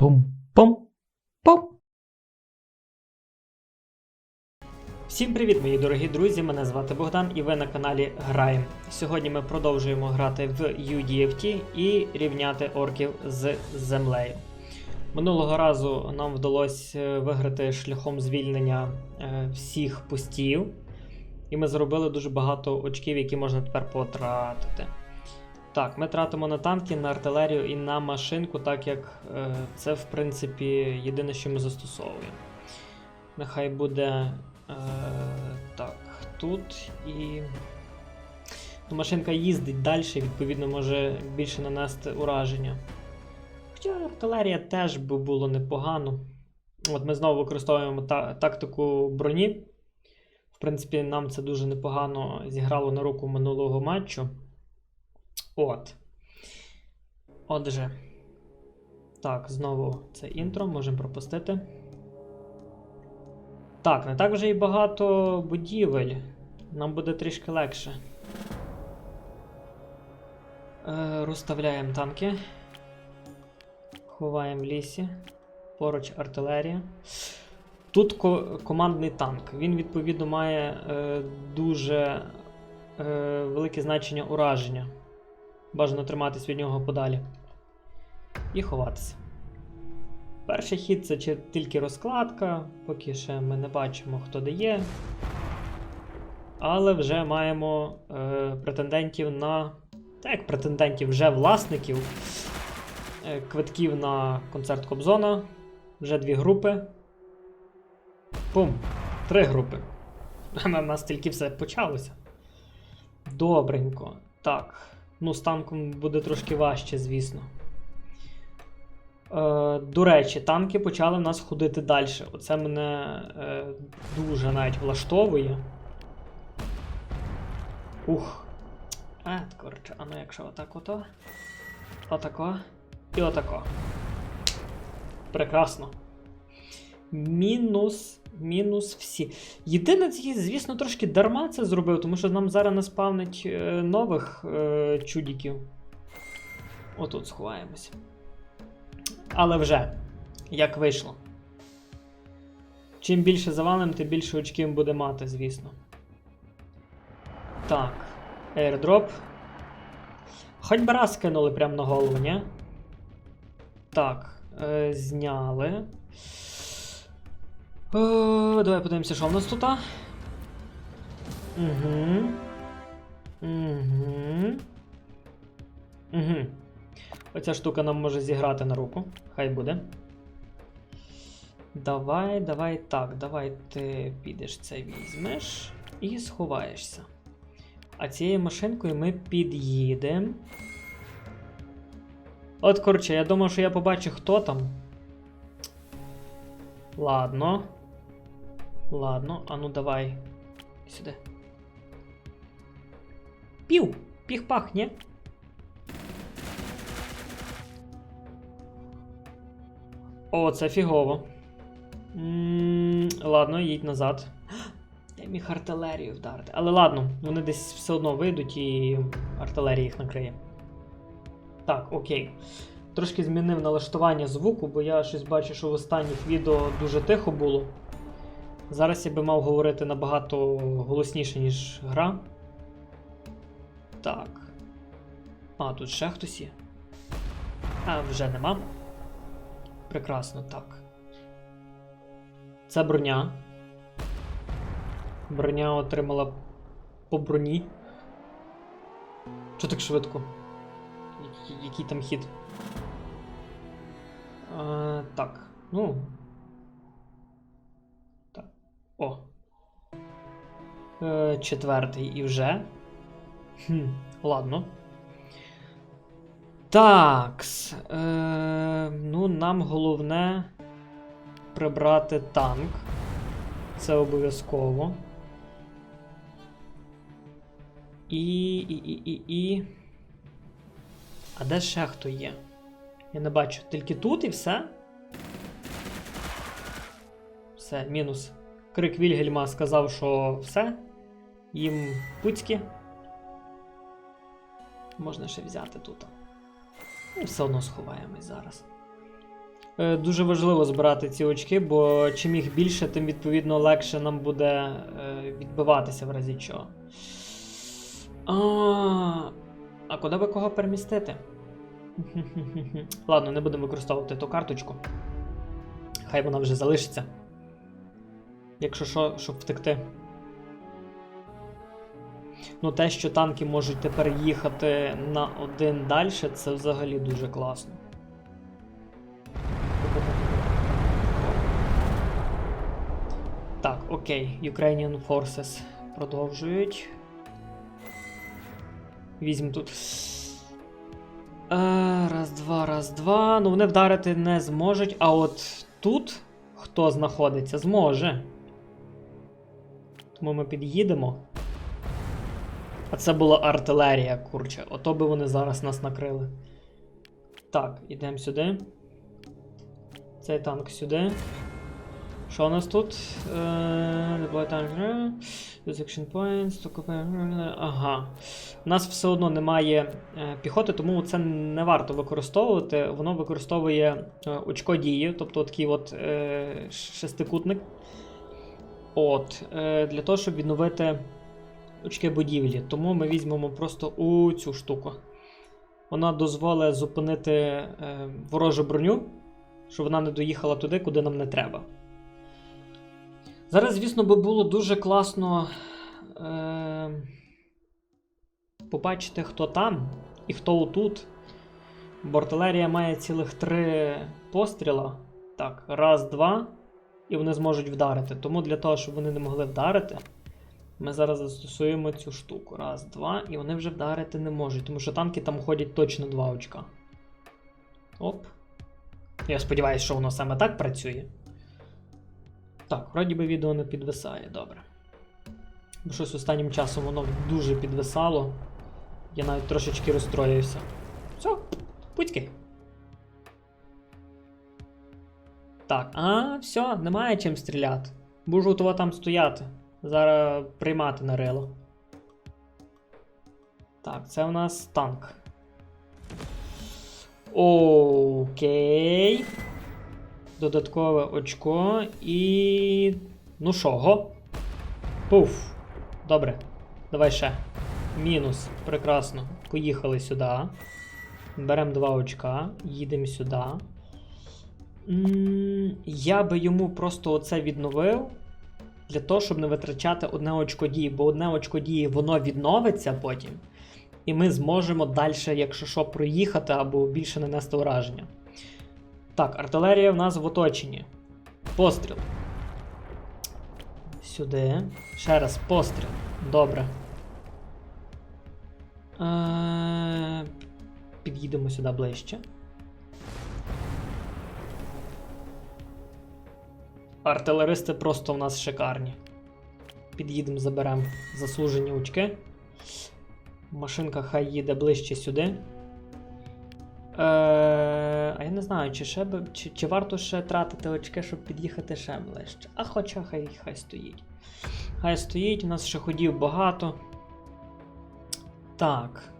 Пум-пум-пум. Всім привіт, мої дорогі друзі! Мене звати Богдан і ви на каналі Граєм. Сьогодні ми продовжуємо грати в UDFT і рівняти орків з землею. Минулого разу нам вдалося е, виграти шляхом звільнення е, всіх пустів, і ми заробили дуже багато очків, які можна тепер потратити. Так, ми тратимо на танки, на артилерію і на машинку, так як е, це, в принципі, єдине, що ми застосовуємо. Нехай буде е, так, тут і. Ну, машинка їздить далі, відповідно, може більше нанести ураження. Хоча артилерія теж би було непогано. От ми знову використовуємо та- тактику броні. В принципі, нам це дуже непогано зіграло на руку минулого матчу. От. Отже. Так, знову це інтро, можемо пропустити. Так, не так вже і багато будівель. Нам буде трішки легше. Е, розставляємо танки. Ховаємо в лісі. Поруч артилерія. Тут ко- командний танк. Він, відповідно, має е, дуже е, велике значення ураження. Бажано триматись від нього подалі. І ховатися. Перший хід це тільки розкладка, поки ще ми не бачимо, хто де є. Але вже маємо е, претендентів на. Так, як претендентів вже власників. Е, квитків на концерт Кобзона. Вже дві групи. Пум! Три групи. У нас тільки все почалося. Добренько. Так. Ну, з танком буде трошки важче, звісно. Е, до речі, танки почали в нас ходити далі. Оце мене е, дуже навіть влаштовує. Ух. Е, коротше, а ну якщо отак ото. Отако. І отако. Прекрасно. Мінус. Мінус всі. Єдине, звісно, трошки дарма це зробив, тому що нам зараз наспавнить е, нових е, чудіків. Отут сховаємося. Але вже, як вийшло. Чим більше завалим, тим більше очків буде мати, звісно. Так. Airdrop. Хоч би раз кинули прямо на голову, ні? Так. Е, зняли. Е, давай подивимося, що в нас тут. Угу. Угу. Угу. Оця штука нам може зіграти на руку. Хай буде. Давай, давай так, давай ти підеш це візьмеш і сховаєшся. А цією машинкою ми під'їдемо. От, коротше, я думав, що я побачу, хто там. Ладно. Ладно, а ну давай. Сюди. Пів! Піх-пах, ні? О, це фігово. ладно, їдь назад. Я міг артилерію вдарити. Але ладно, вони десь все одно вийдуть і артилерія їх накриє. Так, окей. Трошки змінив налаштування звуку, бо я щось бачу, що в останніх відео дуже тихо було. Зараз я би мав говорити набагато голосніше, ніж гра. Так. А, тут ще хтось є. А, вже нема. Прекрасно, так. Це броня. Броня отримала по броні. Що так швидко? Який, там хід? А, так, ну. Так. О. Е, четвертий і вже. Хм, ладно. Такс. Е, ну, нам головне прибрати танк. Це обов'язково. І, і, і, і, і. А де ще хто є? Я не бачу. Тільки тут і все. Все, мінус. Крик Вільгельма сказав, що все. Їм пуцьки. Можна ще взяти тут. Ну, все одно сховаємось зараз. е, дуже важливо збирати ці очки, бо чим їх більше, тим відповідно легше нам буде е, відбиватися в разі чого. А, а куди би кого перемістити? Ладно, не будемо використовувати ту карточку. Хай вона вже залишиться. Якщо що, щоб втекти. Ну, те, що танки можуть тепер їхати на один далі, це взагалі дуже класно. Так, окей, Ukrainian Forces продовжують. Візьмемо тут. Е, раз, два, раз, два. Ну, вони вдарити не зможуть. А от тут хто знаходиться, зможе. Тому ми під'їдемо. А це була артилерія, курче. Ото би вони зараз нас накрили. Так, ідемо сюди. Цей танк сюди. Що у нас тут? Deploy tank. Use action points. Ага. У нас все одно немає е, піхоти, тому це не варто використовувати. Воно використовує е, очко дії, тобто такий от е, шестикутник. От, е, для того, щоб відновити очки будівлі. Тому ми візьмемо просто у цю штуку. Вона дозволить зупинити е, ворожу броню, щоб вона не доїхала туди, куди нам не треба. Зараз, звісно, би було дуже класно е, побачити, хто там і хто отут. Бо артилерія має цілих три постріла. Так, раз, два. І вони зможуть вдарити. Тому для того, щоб вони не могли вдарити, ми зараз застосуємо цю штуку. Раз, два, і вони вже вдарити не можуть, тому що танки там ходять точно два очка. Оп. Я сподіваюся, що воно саме так працює. Так, вроді би відео не підвисає, добре. Бо щось останнім часом воно дуже підвисало. Я навіть трошечки розстроївся. Все, путьки. Так, а, все, немає чим стріляти. Буду того там стояти. Зараз приймати на рило. Так, це у нас танк. Окей. Додаткове очко і. Ну що, го? Пуф. Добре. Давай ще. Мінус. Прекрасно. Поїхали сюди. Беремо два очка, їдемо сюди. Я би йому просто оце відновив. Для того, щоб не витрачати одне очко дії, бо одне очко дії воно відновиться потім. І ми зможемо далі, якщо що, проїхати або більше нанести ураження. Так, артилерія в нас в оточенні. Постріл. Сюди. Ще раз постріл. Добре. Е, Під'їдемо сюди ближче. Артилеристи просто в нас шикарні. Під'їдемо, заберемо заслужені очки. Машинка хай їде ближче сюди. Е, а я не знаю, чи ще чи, чи варто ще тратити очки, щоб під'їхати ще ближче. А хоча хай, хай стоїть. Хай стоїть, у нас ще ходів багато. Так.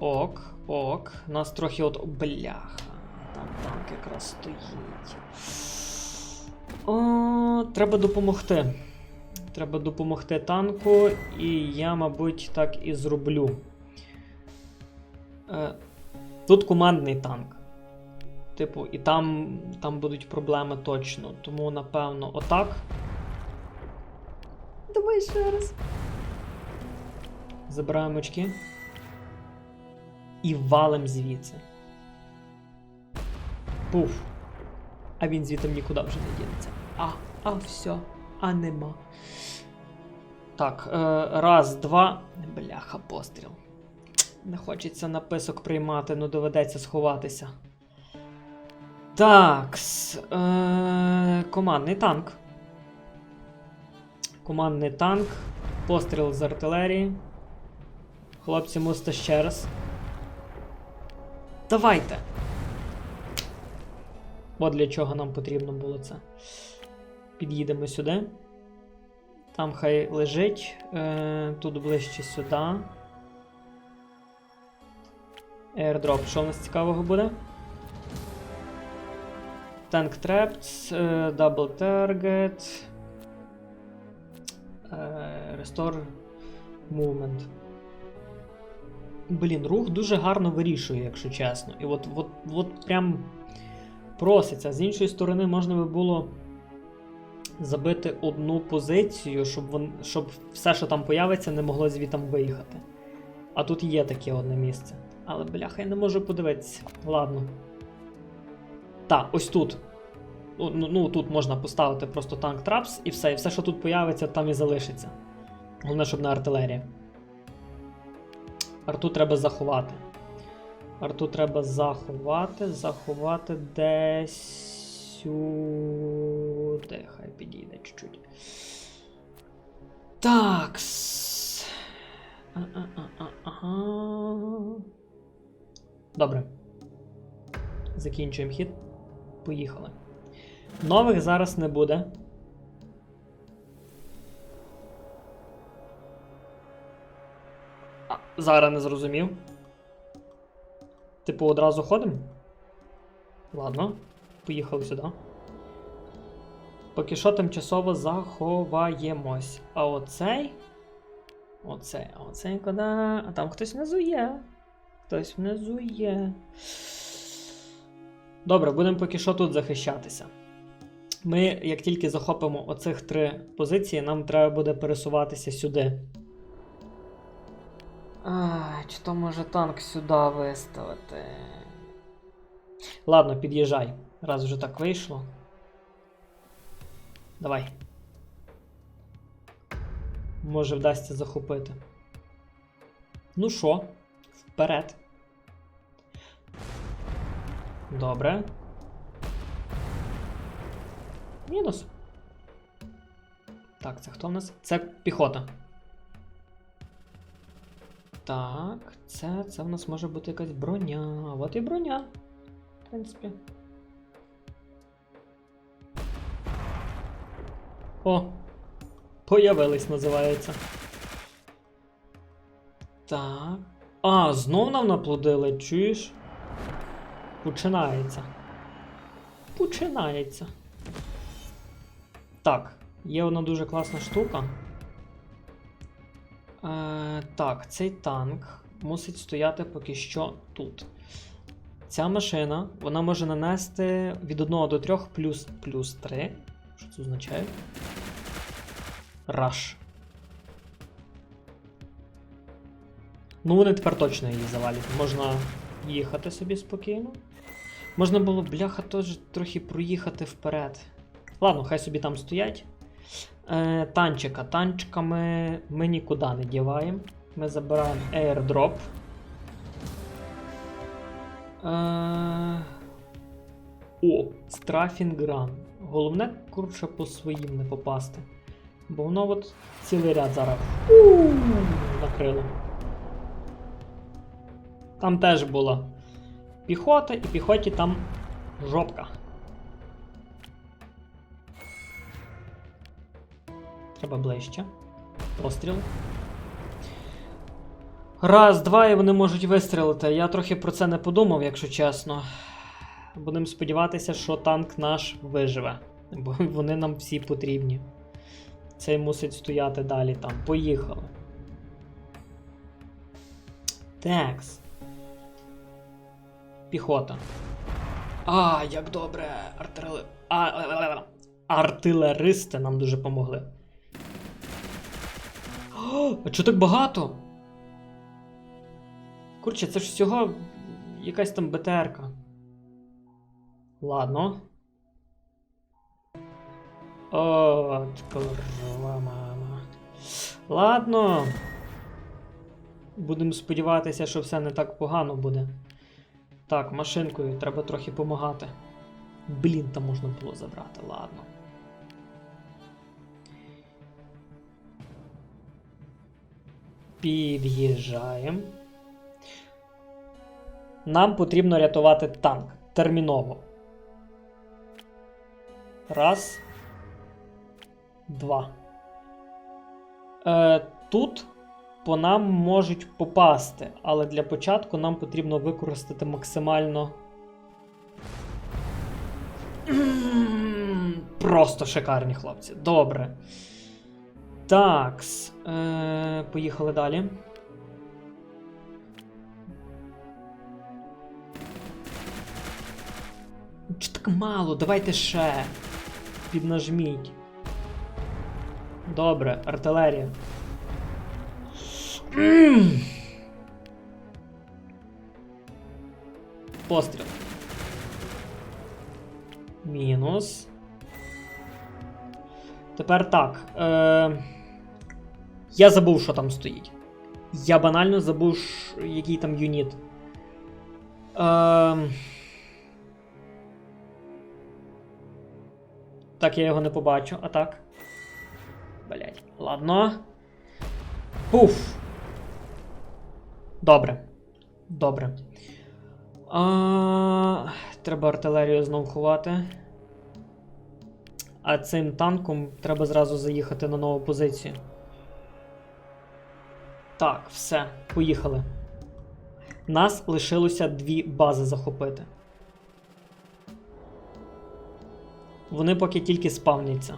Ок, ок. У нас трохи от. Бляха. Якраз стоїть. О, треба допомогти. Треба допомогти танку, і я, мабуть, так і зроблю. Е, тут командний танк. Типу, і там, там будуть проблеми точно. Тому, напевно, отак. Давай ще раз. Забираємо очки. І валим звідси. Пуф. А він звідти нікуди вже не дінеться. А, а, все. А нема. Так, е, раз, два. Бляха, постріл. Не хочеться написок приймати, ну доведеться сховатися. Так. Е, командний танк. Командний танк. Постріл з артилерії. Хлопці, мусите ще раз. Давайте. От для чого нам потрібно було це. Під'їдемо сюди. Там хай лежить. Е, тут ближче сюди. Airdrop. Що в нас цікавого буде? Tank Traps, е, Double Target. е, Restore Movement. Блін, рух дуже гарно вирішує, якщо чесно. І от, от, от прям проситься. З іншої сторони, можна би було забити одну позицію, щоб, вон, щоб все, що там появиться, не могло звітам виїхати. А тут є таке одне місце. Але, бляха, я не можу подивитися. Ладно. Так, ось тут. Ну, ну, тут можна поставити просто танк трапс і все. І все, що тут появиться, там і залишиться. Головне, щоб не артилерія. Арту треба заховати. Арту треба заховати, заховати десь сюди. Хай підійде чуть-чуть. Такс. Ага. Добре. Закінчуємо хід. Поїхали. Нових зараз не буде. А, зараз не зрозумів. Типу, одразу ходимо? Ладно, поїхали сюди. Поки що тимчасово заховаємось. А оцей. Оцей, а оцей куди? А там хтось внизу є. Хтось внизу є. Добре, будемо поки що тут захищатися. Ми, як тільки захопимо оцих три позиції, нам треба буде пересуватися сюди. А, чи то може танк сюди виставити? Ладно, під'їжджай. Раз вже так вийшло. Давай. Може вдасться захопити. Ну що, вперед. Добре. Мінус. Так, це хто в нас? Це піхота. Так, це, це в нас може бути якась броня. От і броня. В принципі. О! Появились, називається. Так. А, знов нам наплодили, чуєш? Починається. Починається. Так, є одна дуже класна штука. Е, так, цей танк мусить стояти поки що тут. Ця машина вона може нанести від 1 до 3 плюс плюс 3. Що це означає? Раш. Ну, вони тепер точно її завалять. Можна їхати собі спокійно. Можна було, бляха, теж трохи проїхати вперед. Ладно, хай собі там стоять. Е, танчика. Танчиками ми нікуди не діваємо. Ми забираємо airdrop. Е, о, страфінгран. Головне, коротше, по своїм не попасти. Бо воно от цілий ряд зараз накрило. Там теж була піхота, і піхоті там жопка. Треба ближче. Постріл. Раз, два, і вони можуть вистрілити. Я трохи про це не подумав, якщо чесно. Будемо сподіватися, що танк наш виживе. Бо вони нам всі потрібні. Цей мусить стояти далі там. Поїхали. Текс. Піхота. А, як добре! Артили... А, а, Артилеристи нам дуже помогли. А чого так багато? Курче, це ж всього якась там БТРка. Ладно. От, курва мама. Ладно. Будемо сподіватися, що все не так погано буде. Так, машинкою треба трохи допомагати. Блін, там можна було забрати, ладно. Під'їжджаємо. Нам потрібно рятувати танк. Терміново. Раз. Два. Е, Тут по нам можуть попасти, але для початку нам потрібно використати максимально просто шикарні хлопці. Добре. Такс. Е, поїхали далі. Чи так мало? Давайте ще. Піднажміть. Добре, артилерія. Постріл. Мінус. Тепер так. Е... Я забув, що там стоїть. Я банально забув, який там юніт. Е... Так, я його не побачу, а так. Блять. Ладно. Пуф. Добре. Добре. А, треба артилерію знов ховати. А цим танком треба зразу заїхати на нову позицію. Так, все, поїхали. Нас лишилося дві бази захопити. Вони поки тільки спавняться.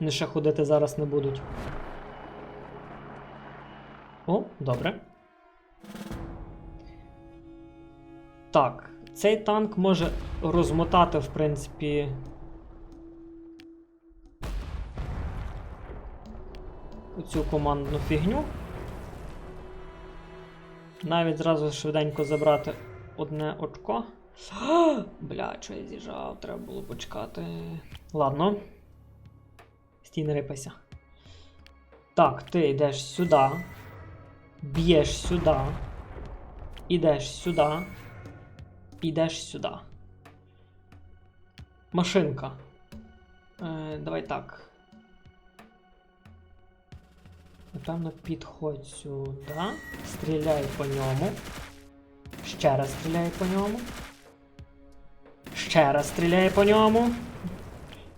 Вони ще ходити зараз не будуть. О, добре. Так, цей танк може розмотати, в принципі. Оцю командну фігню. Навіть зразу швиденько забрати одне очко. Бля, що я з'їжджав, треба було почекати. Ладно. Стій, не рипайся. Так, ти йдеш сюди. Б'єш сюди. Ідеш сюди. Ідеш сюди. Машинка. Е, давай так. Напевно, підходь сюди. Стріляй по ньому. Ще раз стріляй по ньому. Ще раз стріляй по ньому.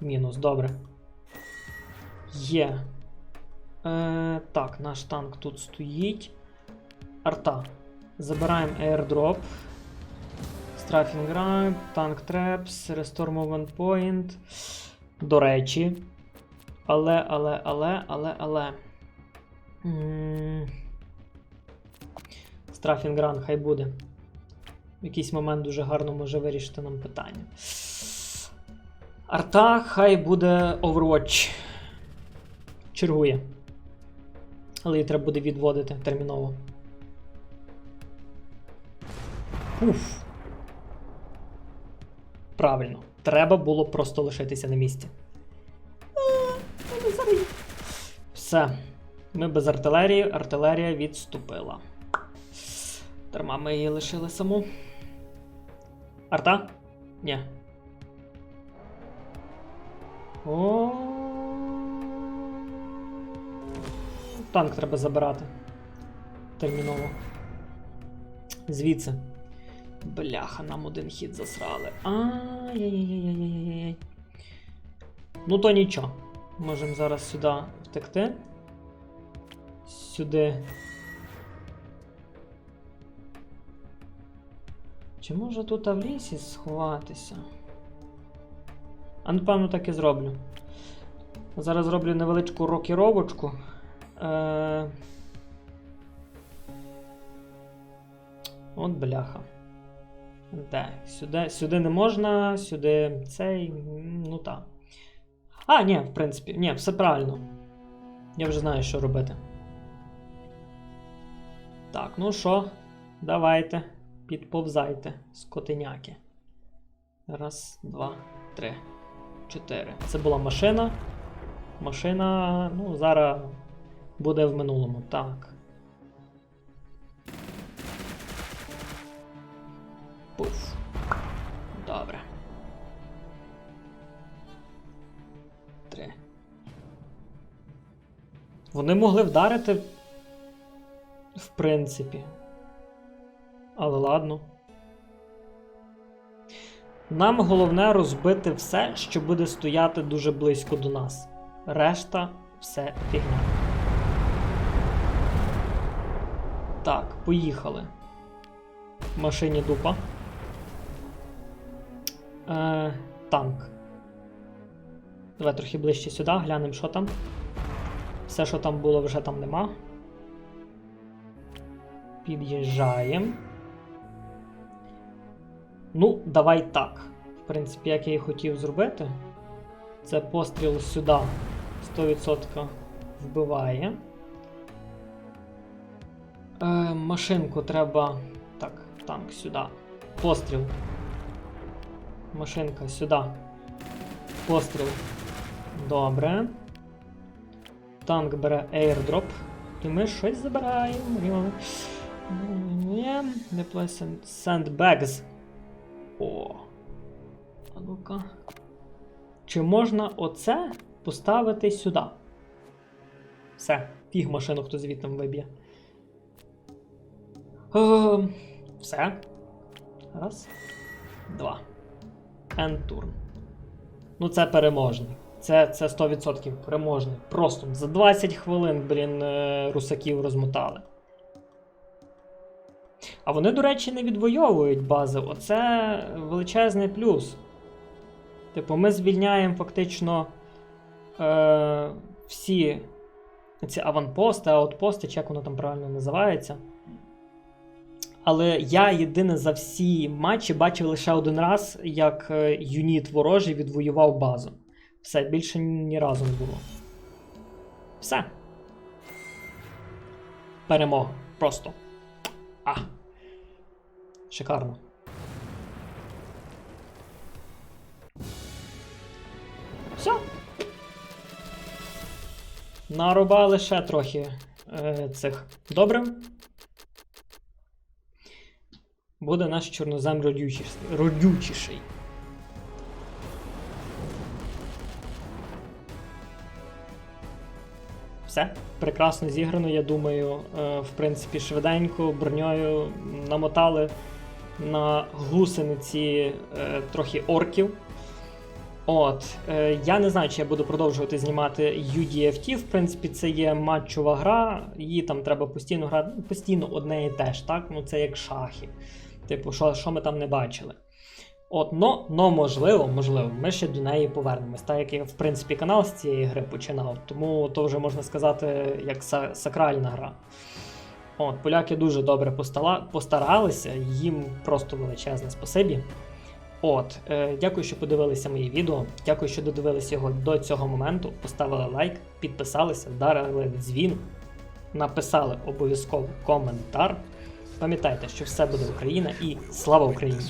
Мінус, добре. Є. Е, так, наш танк тут стоїть. Арта. Забираємо airdrop. Strafing Ramp, Tank Traps, Restore Movement Point. До речі. Але, але, але, але, але. Strafing хай буде. В якийсь момент дуже гарно може вирішити нам питання. Арта хай буде Overwatch. Чергує. Але її треба буде відводити терміново. Уф. Правильно. Треба було просто лишитися на місці. Мене зараз- Все. Ми без артилерії. Артилерія відступила. Дарма ми її лишили саму. Арта? Ні. О. Танк треба забирати. Терміново. Звідси. Бляха, нам один хід засрали. Ай-яй-яй-яй-яй-яй. Ну то нічого. Можемо зараз сюди втекти. Сюди. Чи може тут в лісі сховатися? А напевно так і зроблю. Зараз зроблю невеличку рокіровочку. Е... От бляха. Де? Сюди, сюди не можна, сюди цей. Ну так. А, ні, в принципі, ні, все правильно. Я вже знаю, що робити. Так, ну що, давайте. Підповзайте, скотиняки. Раз, два, три, чотири. Це була машина. Машина, ну, зараз буде в минулому. Так. Пуф. Добре. Три. Вони могли вдарити. В принципі. Але ладно. Нам головне розбити все, що буде стояти дуже близько до нас. Решта все фігня. Так, поїхали. Машині дупа. Е, танк. Давай трохи ближче сюди, глянемо, що там. Все, що там було, вже там нема. Під'їжджаємо. Ну, давай так. В принципі, як я і хотів зробити. Це постріл сюди 100% вбиває. Е, машинку треба. Так, танк сюди. Постріл. Машинка сюди. Постріл. Добре. Танк бере airdrop. І ми щось забираємо. Ні, не place sandbags. О. А ну-ка. Чи можна оце поставити сюди? Все, фіг машину хто звідти виб'є. Е, все. Раз. Два. End turn. Ну, це переможний. Це, це 100% переможний. Просто за 20 хвилин, блін, е, русаків розмотали. А вони, до речі, не відвоюють бази. Оце величезний плюс. Типу, ми звільняємо фактично е, всі ці аванпости, аутпости, чи як воно там правильно називається. Але я єдине за всі матчі бачив лише один раз, як е, юніт ворожий відвоював базу. Все, більше ні разу не було. Все. Перемога. Просто. А. Шикарно. Все. Нарубали ще трохи е, цих добре. Буде наш чорнозем родючіший. Все, прекрасно зіграно, я думаю. Е, в принципі, швиденько, броньою намотали на гусениці е, трохи орків. От, е, я не знаю, чи я буду продовжувати знімати UDFT. В принципі, це є матчова гра, її там треба постійно грати. Постійно одне і те ж, так? Ну це як шахи. Типу, що, що ми там не бачили. От, но, но можливо, можливо, ми ще до неї повернемось. Так як я, в принципі, канал з цієї гри починав, тому то вже можна сказати, як са- сакральна гра. От, поляки дуже добре постаралися, їм просто величезне спасибі. От, е, дякую, що подивилися моє відео. Дякую, що додивилися його до цього моменту. Поставили лайк, підписалися, вдарили дзвін, написали обов'язково коментар. Пам'ятайте, що все буде Україна і слава Україні!